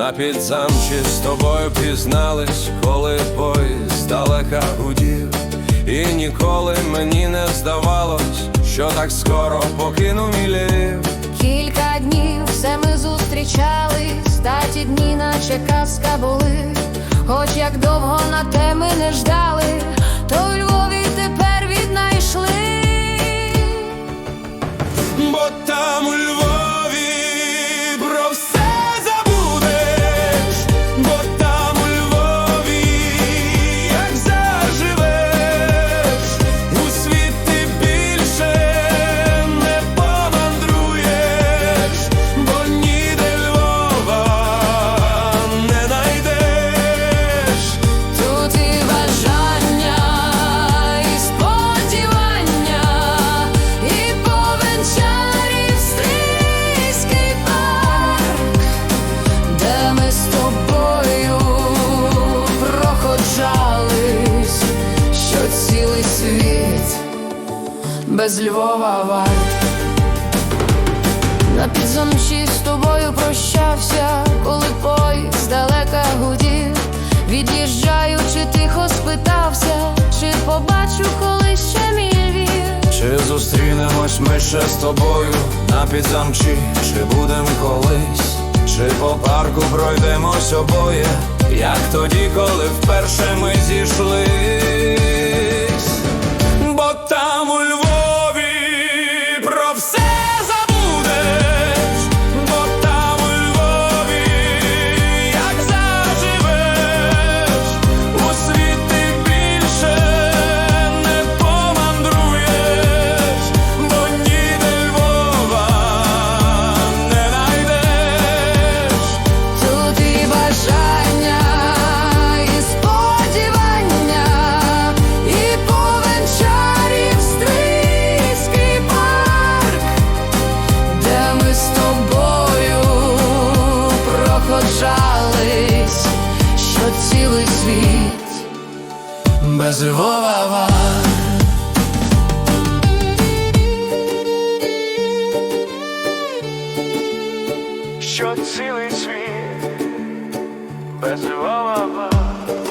на підзамчі з тобою пізнались, коли поїзд здалека гудів, і ніколи мені не здавалось, що так скоро покину мій Львів. Кілька днів все ми зустрічались, та ті дні, наче казка були. Хоч як довго на те ми не ждали, без Львова варт. На підзамчі з тобою прощався, коли поїзд здалека гудів. Від'їжджаючи, тихо спитався, чи побачу колись ще мій Львів. Чи зустрінемось ми ще з тобою на підзамчі, чи будем колись, чи по парку пройдемось обоє, як тоді, коли вперше ми зійшлись, проходжались, що цілий світ Без вова. Що цілий світ без варт.